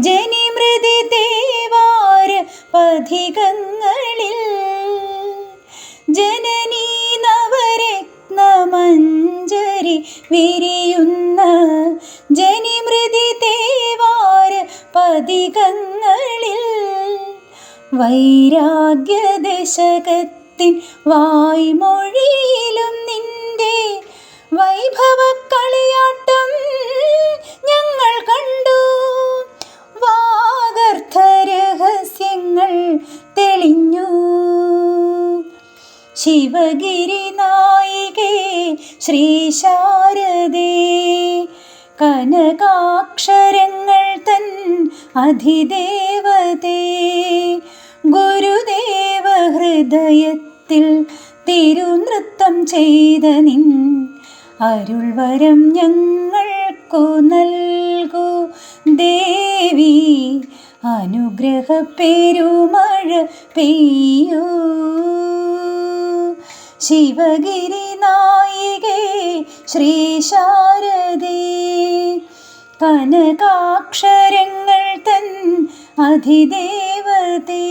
ജനിമൃതി ദേവാര പഥികങ്ങളിൽ. ജനനീ നവരത്നമഞ്ജരി വിരിയുന്ന ജനിമൃതി ദേവാര പഥികങ്ങളിൽ. വൈരാഗ്യദശകത്തിൻ വായ്മൊഴിയിലും തെളിഞ്ഞു ശിവഗിരി നായികേ ശ്രീ ശാരദേ കനകാക്ഷരങ്ങൾ തൻ അധിദേവതേ ഗുരുദേവ ഹൃദയത്തിൽ തിരുനൃത്തം ചെയ്ത നിൻ അരുൾവരം ഞങ്ങൾക്കു നൽകൂ. ദേവി അനുഗ്രഹ പെരുമഴ പെയ്യൂ. ശിവഗിരി നായികേ ശ്രീ ശാരദേ കനകാക്ഷരങ്ങൾ തൻ അധിദേവതേ.